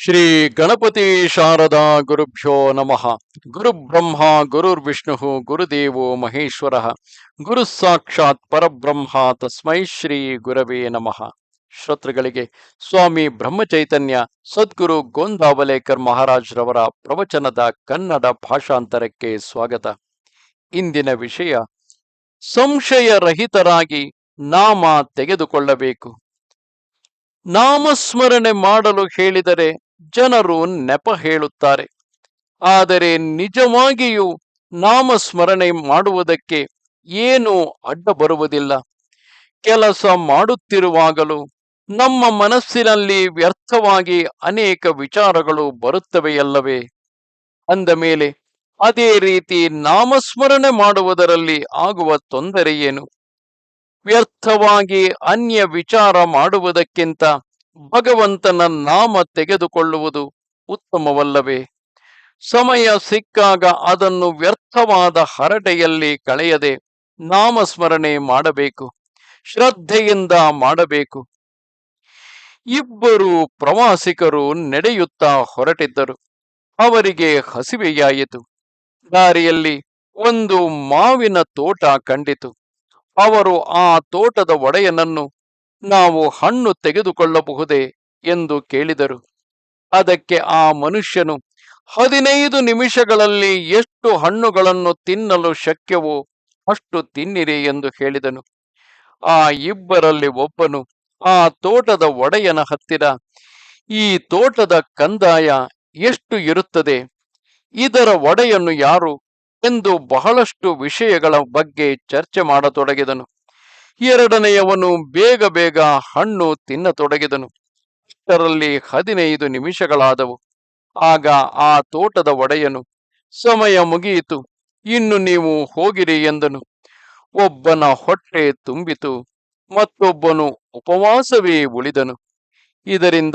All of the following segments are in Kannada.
ಶ್ರೀ ಗಣಪತಿ ಶಾರದಾ ಗುರುಭ್ಯೋ ನಮಃ. ಗುರು ಬ್ರಹ್ಮ ಗುರುರ್ವಿಷ್ಣು ಗುರುದೇವೋ ಮಹೇಶ್ವರ. ಗುರು ಸಾಕ್ಷಾತ್ ಪರಬ್ರಹ್ಮ, ತಸ್ಮೈ ಶ್ರೀ ಗುರವೇ ನಮಃ. ಶ್ರೋತೃಗಳಿಗೆ, ಸ್ವಾಮಿ ಬ್ರಹ್ಮಚೈತನ್ಯ, ಸದ್ಗುರು ಗೋಂದಾವಲೇಕರ್ ಮಹಾರಾಜ್ರವರ ಪ್ರವಚನದ ಕನ್ನಡ ಭಾಷಾಂತರಕ್ಕೆ ಸ್ವಾಗತ. ಇಂದಿನ ವಿಷಯ, ಸಂಶಯರಹಿತರಾಗಿ ನಾಮ ತೆಗೆದುಕೊಳ್ಳಬೇಕು. ನಾಮಸ್ಮರಣೆ ಮಾಡಲು ಹೇಳಿದರೆ ಜನರು ನೆಪ ಹೇಳುತ್ತಾರೆ. ಆದರೆ ನಿಜವಾಗಿಯೂ ನಾಮಸ್ಮರಣೆ ಮಾಡುವುದಕ್ಕೆ ಏನು ಅಡ್ಡ ಬರುವುದಿಲ್ಲ. ಕೆಲಸ ಮಾಡುತ್ತಿರುವಾಗಲೂ ನಮ್ಮ ಮನಸ್ಸಿನಲ್ಲಿ ವ್ಯರ್ಥವಾಗಿ ಅನೇಕ ವಿಚಾರಗಳು ಬರುತ್ತವೆಯಲ್ಲವೇ? ಅಂದ ಮೇಲೆ, ಅದೇ ರೀತಿ ನಾಮಸ್ಮರಣೆ ಮಾಡುವುದರಲ್ಲಿ ಆಗುವ ತೊಂದರೆ ಏನು? ವ್ಯರ್ಥವಾಗಿ ಅನ್ಯ ವಿಚಾರ ಮಾಡುವುದಕ್ಕಿಂತ ಭಗವಂತನ ನಾಮ ತೆಗೆದುಕೊಳ್ಳುವುದು ಉತ್ತಮವಲ್ಲವೇ? ಸಮಯ ಸಿಕ್ಕಾಗ ಅದನ್ನು ವ್ಯರ್ಥವಾದ ಹರಟೆಯಲ್ಲಿ ಕಳೆಯದೆ ನಾಮಸ್ಮರಣೆ ಮಾಡಬೇಕು, ಶ್ರದ್ಧೆಯಿಂದ ಮಾಡಬೇಕು. ಇಬ್ಬರು ಪ್ರವಾಸಿಗರು ನಡೆಯುತ್ತಾ ಹೊರಟಿದ್ದರು. ಅವರಿಗೆ ಹಸಿವೆಯಾಯಿತು. ದಾರಿಯಲ್ಲಿ ಒಂದು ಮಾವಿನ ತೋಟ ಕಂಡಿತು. ಅವರು ಆ ತೋಟದ ಒಡೆಯನನ್ನು ನಾವು ಹಣ್ಣು ತೆಗೆದುಕೊಳ್ಳಬಹುದೇ ಎಂದು ಕೇಳಿದರು. ಅದಕ್ಕೆ ಆ ಮನುಷ್ಯನು, ಹದಿನೈದು ನಿಮಿಷಗಳಲ್ಲಿ ಎಷ್ಟು ಹಣ್ಣುಗಳನ್ನು ತಿನ್ನಲು ಶಕ್ಯವೋ ಅಷ್ಟು ತಿನ್ನಿರಿ ಎಂದು ಹೇಳಿದನು. ಆ ಇಬ್ಬರಲ್ಲಿ ಒಬ್ಬನು, ಆ ತೋಟದ ಒಡೆಯನ ಹತ್ತಿರ ಈ ತೋಟದ ಕಂದಾಯ ಎಷ್ಟು ಇರುತ್ತದೆ? ಇದರ ಒಡೆಯನ್ನು ಯಾರು? ಎಂದು ಬಹಳಷ್ಟು ವಿಷಯಗಳ ಬಗ್ಗೆ ಚರ್ಚೆ ಮಾಡತೊಡಗಿದನು. ಎರಡನೆಯವನು ಬೇಗ ಬೇಗ ಹಣ್ಣು ತಿನ್ನತೊಡಗಿದನು. ಇಷ್ಟರಲ್ಲಿ ಹದಿನೈದು ನಿಮಿಷಗಳಾದವು. ಆಗ ಆ ತೋಟದ ಒಡೆಯನು, ಸಮಯ ಮುಗಿಯಿತು, ಇನ್ನು ನೀವು ಹೋಗಿರಿ ಎಂದನು. ಒಬ್ಬನ ಹೊಟ್ಟೆ ತುಂಬಿತು, ಮತ್ತೊಬ್ಬನು ಉಪವಾಸವೇ ಉಳಿದನು. ಇದರಿಂದ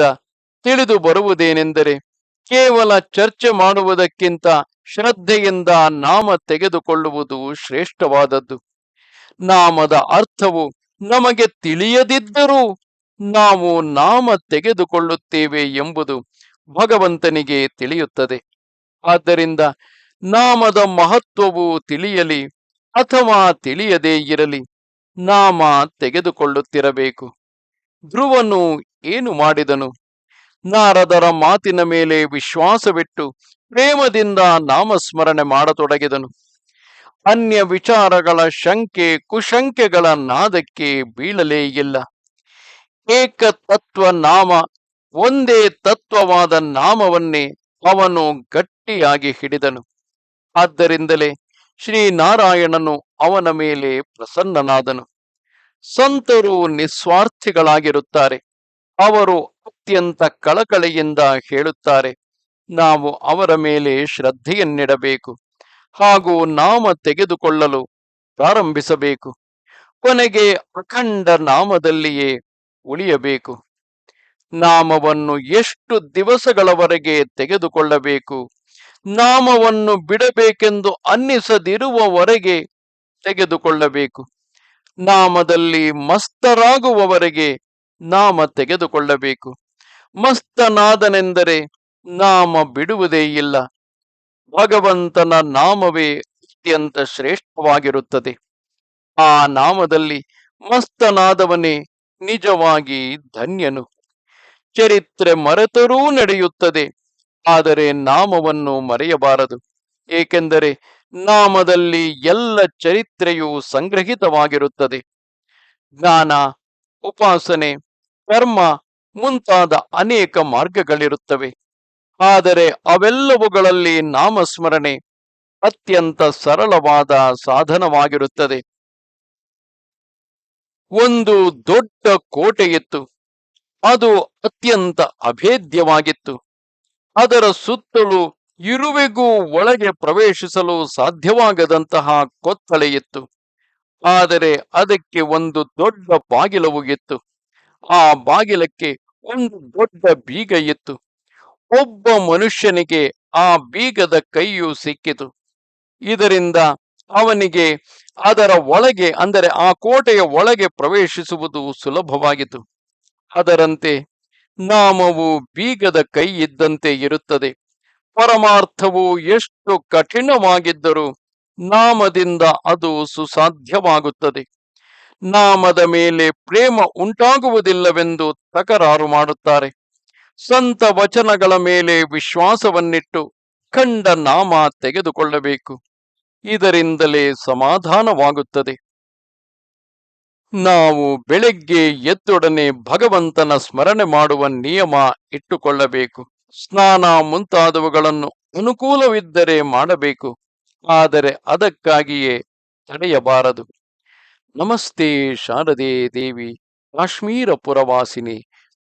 ತಿಳಿದು ಬರುವುದೇನೆಂದರೆ, ಕೇವಲ ಚರ್ಚೆ ಮಾಡುವುದಕ್ಕಿಂತ ಶ್ರದ್ಧೆಯಿಂದ ನಾಮ ತೆಗೆದುಕೊಳ್ಳುವುದು ಶ್ರೇಷ್ಠವಾದದ್ದು. ನಾಮದ ಅರ್ಥವು ನಮಗೆ ತಿಳಿಯದಿದ್ದರೂ ನಾವು ನಾಮ ತೆಗೆದುಕೊಳ್ಳುತ್ತೇವೆ ಎಂಬುದು ಭಗವಂತನಿಗೆ ತಿಳಿಯುತ್ತದೆ. ಆದ್ದರಿಂದ ನಾಮದ ಮಹತ್ವವು ತಿಳಿಯಲಿ ಅಥವಾ ತಿಳಿಯದೇ ಇರಲಿ ನಾಮ ತೆಗೆದುಕೊಳ್ಳುತ್ತಿರಬೇಕು. ಧ್ರುವನು ಏನು ಮಾಡಿದನು? ನಾರದರ ಮಾತಿನ ಮೇಲೆ ವಿಶ್ವಾಸವಿಟ್ಟು ಪ್ರೇಮದಿಂದ ನಾಮಸ್ಮರಣೆ ಮಾಡತೊಡಗಿದನು. ಅನ್ಯ ವಿಚಾರಗಳ ಶಂಕೆ ಕುಶಂಕೆಗಳ ನಾದಕ್ಕೆ ಬೀಳಲೇ ಇಲ್ಲ. ಏಕ ತತ್ವ ನಾಮ ಒಂದೇ ತತ್ವವಾದ ನಾಮವನ್ನೇ ಅವನು ಗಟ್ಟಿಯಾಗಿ ಹಿಡಿದನು. ಆದ್ದರಿಂದಲೇ ಶ್ರೀನಾರಾಯಣನು ಅವನ ಮೇಲೆ ಪ್ರಸನ್ನನಾದನು. ಸಂತರು ನಿಸ್ವಾರ್ಥಿಗಳಾಗಿರುತ್ತಾರೆ. ಅವರು ಅತ್ಯಂತ ಕಳಕಳಿಯಿಂದ ಹೇಳುತ್ತಾರೆ, ನಾವು ಅವರ ಮೇಲೆ ಶ್ರದ್ಧೆಯನ್ನಿಡಬೇಕು. ಹಾಗೂ ನಾಮ ತೆಗೆದುಕೊಳ್ಳಲು ಪ್ರಾರಂಭಿಸಬೇಕು. ಕೊನೆಗೆ ಅಖಂಡ ನಾಮದಲ್ಲಿಯೇ ಉಳಿಯಬೇಕು. ನಾಮವನ್ನು ಎಷ್ಟು ದಿವಸಗಳವರೆಗೆ ತೆಗೆದುಕೊಳ್ಳಬೇಕು? ನಾಮವನ್ನು ಬಿಡಬೇಕೆಂದು ಅನ್ನಿಸದಿರುವವರೆಗೆ ತೆಗೆದುಕೊಳ್ಳಬೇಕು. ನಾಮದಲ್ಲಿ ಮಸ್ತರಾಗುವವರೆಗೆ ನಾಮ ತೆಗೆದುಕೊಳ್ಳಬೇಕು. ಮಸ್ತನಾದನೆಂದರೆ ನಾಮ ಬಿಡುವುದೇ ಇಲ್ಲ. ಭಗವಂತನ ನಾಮವೇ ಅತ್ಯಂತ ಶ್ರೇಷ್ಠವಾಗಿರುತ್ತದೆ. ಆ ನಾಮದಲ್ಲಿ ಮಸ್ತನಾದವನೇ ನಿಜವಾಗಿ ಧನ್ಯನು. ಚರಿತ್ರೆ ಮರೆತರೂ ನಡೆಯುತ್ತದೆ, ಆದರೆ ನಾಮವನ್ನು ಮರೆಯಬಾರದು. ಏಕೆಂದರೆ ನಾಮದಲ್ಲಿ ಎಲ್ಲ ಚರಿತ್ರೆಯೂ ಸಂಗ್ರಹಿತವಾಗಿರುತ್ತದೆ. ಜ್ಞಾನ, ಉಪಾಸನೆ, ಕರ್ಮ ಮುಂತಾದ ಅನೇಕ ಮಾರ್ಗಗಳಿರುತ್ತವೆ. ಆದರೆ ಅವೆಲ್ಲವುಗಳಲ್ಲಿ ನಾಮಸ್ಮರಣೆ ಅತ್ಯಂತ ಸರಳವಾದ ಸಾಧನವಾಗಿರುತ್ತದೆ. ಒಂದು ದೊಡ್ಡ ಕೋಟೆಯಿತ್ತು. ಅದು ಅತ್ಯಂತ ಅಭೇದ್ಯವಾಗಿತ್ತು. ಅದರ ಸುತ್ತಲೂ ಇರುವೆಗೂ ಒಳಗೆ ಪ್ರವೇಶಿಸಲು ಸಾಧ್ಯವಾಗದಂತಹ ಕೊತ್ತಲೆಯಿತ್ತು ಆದರೆ ಅದಕ್ಕೆ ಒಂದು ದೊಡ್ಡ ಬಾಗಿಲವು ಇತ್ತು. ಆ ಬಾಗಿಲಕ್ಕೆ ಒಂದು ದೊಡ್ಡ ಬೀಗ ಇತ್ತು ಒಬ್ಬ ಮನುಷ್ಯನಿಗೆ ಆ ಬೀಗದ ಕೈಯು ಸಿಕ್ಕಿತು. ಇದರಿಂದ ಅವನಿಗೆ ಅದರ ಒಳಗೆ, ಅಂದರೆ ಆ ಕೋಟೆಯ ಒಳಗೆ ಪ್ರವೇಶಿಸುವುದು ಸುಲಭವಾಗಿತು ಅದರಂತೆ ನಾಮವು ಬೀಗದ ಕೈ ಇದ್ದಂತೆ ಇರುತ್ತದೆ. ಪರಮಾರ್ಥವು ಎಷ್ಟು ಕಠಿಣವಾಗಿದ್ದರೂ ನಾಮದಿಂದ ಅದು ಸುಸಾಧ್ಯವಾಗುತ್ತದೆ. ನಾಮದ ಮೇಲೆ ಪ್ರೇಮ ಉಂಟಾಗುವುದಿಲ್ಲವೆಂದು ತಕರಾರು ಮಾಡುತ್ತಾರೆ. ಸಂತ ವಚನಗಳ ಮೇಲೆ ವಿಶ್ವಾಸವನ್ನಿಟ್ಟು ಕಂಡ ನಾಮ ತೆಗೆದುಕೊಳ್ಳಬೇಕು. ಇದರಿಂದಲೇ ಸಮಾಧಾನವಾಗುತ್ತದೆ. ನಾವು ಬೆಳಗ್ಗೆ ಎದ್ದೊಡನೆ ಭಗವಂತನ ಸ್ಮರಣೆ ಮಾಡುವ ನಿಯಮ ಇಟ್ಟುಕೊಳ್ಳಬೇಕು. ಸ್ನಾನ ಮುಂತಾದವುಗಳನ್ನು ಅನುಕೂಲವಿದ್ದರೆ ಮಾಡಬೇಕು. ಆದರೆ ಅದಕ್ಕಾಗಿಯೇ ತಡೆಯಬಾರದು. ನಮಸ್ತೆ ಶಾರದೆ ದೇವಿ, ಕಾಶ್ಮೀರ ಪುರವಾಸಿನಿ.